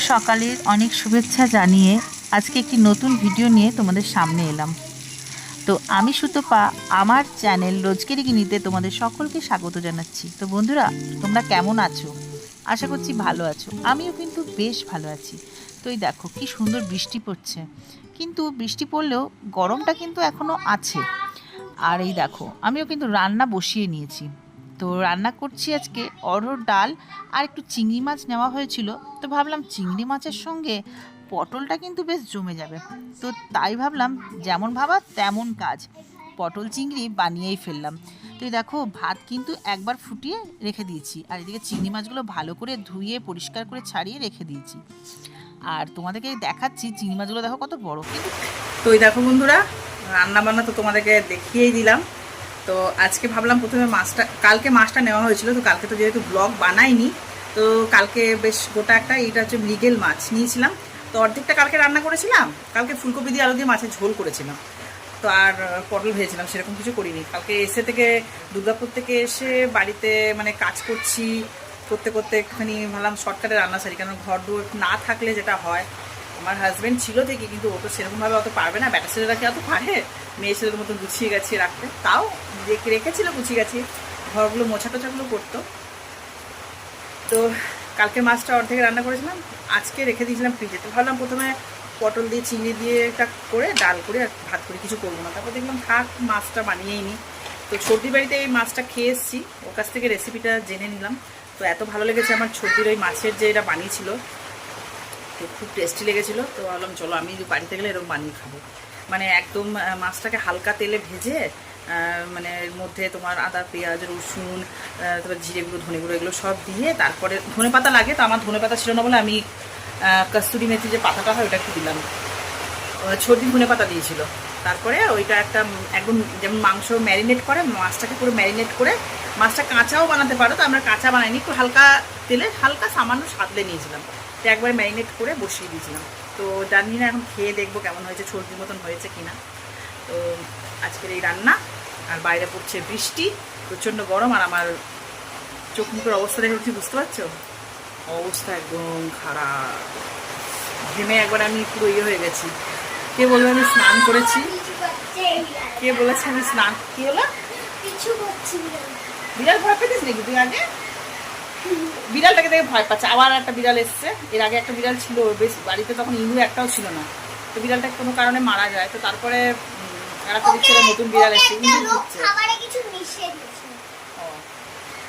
সকালের অনেক শুভেচ্ছা জানিয়ে আজকে একটি নতুন ভিডিও নিয়ে তোমাদের সামনে এলাম। তো আমি সুতপা, আমার চ্যানেল রোজকের গিনিতে তোমাদের সকলকে স্বাগত জানাচ্ছি। তো বন্ধুরা, তোমরা কেমন আছো? আশা করছি ভালো আছো। আমিও কিন্তু বেশ ভালো আছি। তো এই দেখো, কি সুন্দর বৃষ্টি পড়ছে। কিন্তু বৃষ্টি পড়লেও গরমটা কিন্তু এখনও আছে। আর এই দেখো, আমিও কিন্তু রান্না বসিয়ে নিয়েছি। তো রান্না করছি আজকে অরহর ডাল আর একটু চিংড়ি মাছ নেওয়া হয়েছিল। তো ভাবলাম চিংড়ি মাছের সঙ্গে পটলটা কিন্তু বেশ জমে যাবে। তো তাই ভাবলাম যেমন ভাবা তেমন কাজ। পটল চিংড়ি বানিয়েই ফেললাম। তো দেখো ভাত কিন্তু একবার ফুটিয়ে রেখে দিয়েছি। আর এদিকে চিংড়ি মাছগুলো ভালো করে ধুয়ে, পরিষ্কার করে ছাড়িয়ে রেখে দিয়েছি। আর তোমাদেরকে দেখাচ্ছি চিংড়ি মাছগুলো দেখো কত বড়। তো দেখো বন্ধুরা রান্না বান্না তো তোমাদেরকে দেখিয়েই দিলাম। তো আজকে ভাবলাম প্রথমে মাছটা, কালকে মাছটা নেওয়া হয়েছিল, তো কালকে তো যেহেতু ব্লগ বানাইনি, তো কালকে বেশ গোটা একটা এইটা হচ্ছে মৃগেল মাছ নিয়েছিলাম। তো অর্ধেকটা কালকে রান্না করেছিলাম, কালকে ফুলকপি দিয়ে আলু দিয়ে মাছের ঝোল করেছিলাম। তো আর পটল ভেজেছিলাম, সেরকম কিছু করিনি। কালকে এসে থেকে দুর্গাপুর থেকে এসে বাড়িতে মানে কাজ করছি, করতে করতে একটুখানি ভাবলাম শর্টকাটে রান্না সারি, কারণ ঘর দুয়ার না থাকলে যেটা হয়, আমার হাজব্যান্ড ছিল ঠিকই, কিন্তু ও তো সেরকমভাবে অত পারবে না, ব্যাটা ছেলেরা কি অত পারে? মেয়ে ছেলের মতন গুছিয়ে গেছিয়ে রাখতে। তাও রেখেছিল গুছিয়ে গেছিয়ে। ঘরগুলো মোছা টোছাগুলো করতো। তো কালকে মাছটা অর্ধেক রান্না করেছিলাম, আজকে রেখে দিয়েছিলাম ফ্রিজে। তো ভাবলাম প্রথমে পটল দিয়ে চিংড়ি দিয়ে একটা করে, ডাল করে আর ভাত করে কিছু করব না। তারপর দেখলাম, থাক, মাছটা বানিয়েই নি। তো সর্দি বাড়িতে এই মাছটা খেয়ে এসেছি। ওর কাছ থেকে রেসিপিটা জেনে নিলাম। তো এত ভালো লেগেছে আমার সর্দির ওই মাছের যে এটা বানিয়েছিল। তো খুব টেস্টি লেগেছিলো। তো ভাবলাম, চলো আমি বাড়িতে গেলে এরকম বানিয়ে খাব। মানে একদম মাছটাকে হালকা তেলে ভেজে মানে এর মধ্যে তোমার আদা, পেঁয়াজ, রসুন তারপর জিরে গুঁড়ো, ধনে গুঁড়ো এগুলো সব দিয়ে তারপরে ধনে পাতা লাগে তো আমার ধনে পাতা ছিল না বলে আমি কস্তুরি মেথি যে পাতাটা হয় ওটা একটু দিলাম। ছর্দি ধনে পাতা দিয়েছিল। তারপরে ওইটা একটা একদম যেমন মাংস ম্যারিনেট করে, মাছটাকে পুরো ম্যারিনেট করে মাছটা কাঁচাও বানাতে পারো, তো আমরা কাঁচা বানাইনি, একটু হালকা তেলে, হালকা সামান্য সাদলে নিয়েছিলাম। তো একবার ম্যারিনেট করে বসিয়ে দিয়েছিলাম। তো জানি না এখন খেয়ে দেখব কেমন হয়েছে সর্দির মতন হয়েছে কিনা। তো আজকের এই রান্না আর বাইরে পড়ছে বৃষ্টি, প্রচণ্ড গরম আর আমার চোখ মুখের অবস্থা দেখে তুমি বুঝতে পারছ? অবস্থা একদম খারাপ। ঘেমে একবার আমি পুরো ইয়ে হয়ে গেছি। কে বলবে আমি স্নান করেছি। কে বলেছে আমি স্নান, কি হলো? বিড়াল। ভয় পেতিস নাকি তুই আগে? বিড়ালটাকে দেখে ভয় পাচ্ছে। আবার একটা বিড়াল এসছে। এর আগে একটা বিড়াল ছিল, বেশ বাড়িতে তখন ইঁদুর একটাও ছিল না। তো বিড়ালটা কোনো কারণে মারা যায়। তো তারপরে আর একটা নতুন বিড়াল এসছে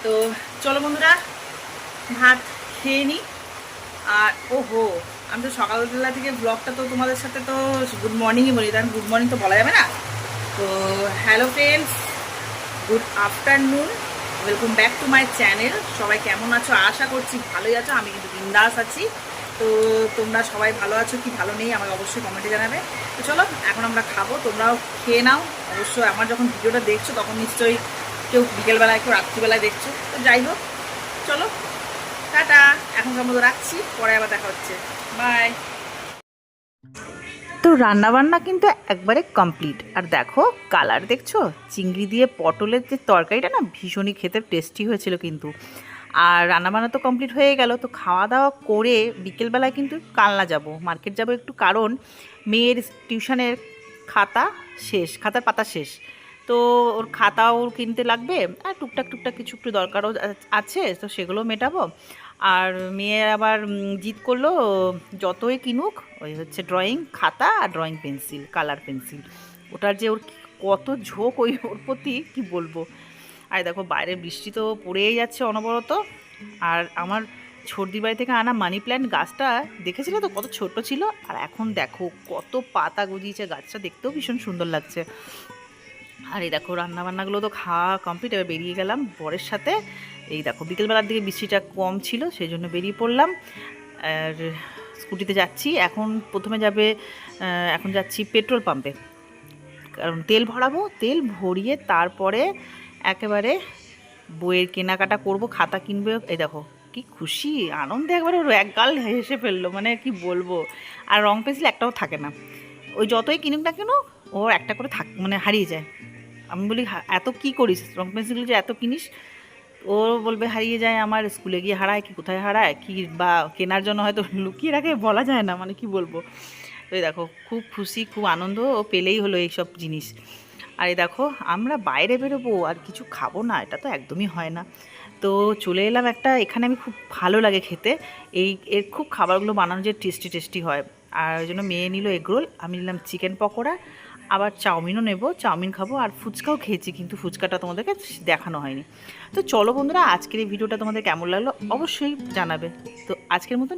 তো চলো বন্ধুরা ভাত খেয়ে নিই আর ও হো আমি তো সকালবেলা থেকে ব্লগটা তো তোমাদের সাথে তো গুড মর্নিংই বলি তার গুড মর্নিং তো বলা যাবে না। তো hello friends good afternoon welcome back to my channel সবাই কেমন আছো? আশা করছি ভালোই আছো আমি কিন্তু বিন্দাস আছি। তো তোমরা সবাই ভালো আছো কি ভালো নেই আমাকে অবশ্যই কমেন্টে জানাবে। তো চলো, এখন আমরা খাব, তোমরাও খেয়ে নাও। অবশ্যই আমার যখন ভিডিওটা দেখছ তখন নিশ্চয়ই কেউ বিকেলবেলায় কেউ রাত্রিবেলায় দেখছ। তো যাই হোক, চলো, টাটা। এখনকার মতো রাখছি, পরে আবার দেখা হচ্ছে। বাই তো রান্নাবান্না কিন্তু একবারে কমপ্লিট আর দেখো কালার দেখছ? চিংড়ি দিয়ে পটলের যে তরকারিটা না ভীষণই খেতে টেস্টি হয়েছিল কিন্তু। আর রান্নাবান্না তো কমপ্লিট হয়ে গেল, তো খাওয়া দাওয়া করে বিকেলবেলায় কিন্তু কালনা যাব। মার্কেট যাব একটু কারণ মেয়ের টিউশনের খাতা শেষ, খাতার পাতা শেষ। তো ওর খাতাও কিনতে লাগবে, আর টুকটাক টুকটাক কিছু একটু দরকারও আছে, তো সেগুলো মেটাবো। আর মেয়ে আবার জিদ করল, যতই কিনুক, ওই হচ্ছে ড্রয়িং খাতা আর ড্রয়িং পেন্সিল কালার পেন্সিল ওটার যে ওর কত ঝোঁক ওই ওর প্রতি, কী বলব? আর দেখো, বাইরে বৃষ্টি তো পড়েই যাচ্ছে অনবরত। আর আমার সর্দি বাড়ি থেকে আনা মানি প্ল্যান্ট গাছটা দেখেছিলে তো? কত ছোট ছিল। আর এখন দেখো, কত পাতা গজিয়েছে গাছটা। দেখতেও ভীষণ সুন্দর লাগছে। আর এই দেখো রান্না বান্নাগুলো তো খাওয়া কমপ্লিট এবার বেরিয়ে গেলাম বরের সাথে। এই দেখো, বিকেলবেলার দিকে বৃষ্টিটা কম ছিল সেই জন্য বেরিয়ে পড়লাম। আর স্কুটিতে যাচ্ছি। এখন প্রথমে যাবে এখন যাচ্ছি পেট্রোল পাম্পে। কারণ তেল ভরাবো, তেল ভরিয়ে তারপরে একেবারে বইয়ের কেনাকাটা করব, খাতা কিনবে, এই দেখো, কি খুশি, আনন্দে একবারে ওর এক গাল হেসে ফেলল মানে কি বলব? আর রং পেন্সিল একটাও থাকে না। ওই যতই কিনুক না কেন ওর একটা করে থাক মানে হারিয়ে যায়। আমি বলি এত কি করিস? রং পেন্সিলগুলো যে এত কিনিস? ও বলবে, হারিয়ে যায় আমার, স্কুলে গিয়ে হারায়, কি কোথায় হারায়, কি বা কেনার জন্য হয়তো লুকিয়ে রাখে, বলা যায় না মানে কি বলব? তো দেখো, খুব খুশি, খুব আনন্দ ও পেলেই হলো এইসব জিনিস। আর দেখো, আমরা বাইরে বেরোবো আর কিছু খাব না, এটা তো একদমই হয় না। তো চলে এলাম একটা, এখানে আমি খুব ভালো লাগে খেতে। এই, এর খুব খাবারগুলো বানানো যে টেস্টি টেস্টি হয়। আর ওই জন্য মেয়ে নিল এগরোল আমি নিলাম চিকেন পকোড়া, আবার চাউমিনও নেব, চাউমিন খাব আর ফুচকাও খেয়েছি, কিন্তু ফুচকাটা তোমাদেরকে দেখানো হয়নি। তো চলো বন্ধুরা, আজকের এই ভিডিওটা তোমাদের কেমন লাগল অবশ্যই জানাবে। তো আজকের মতন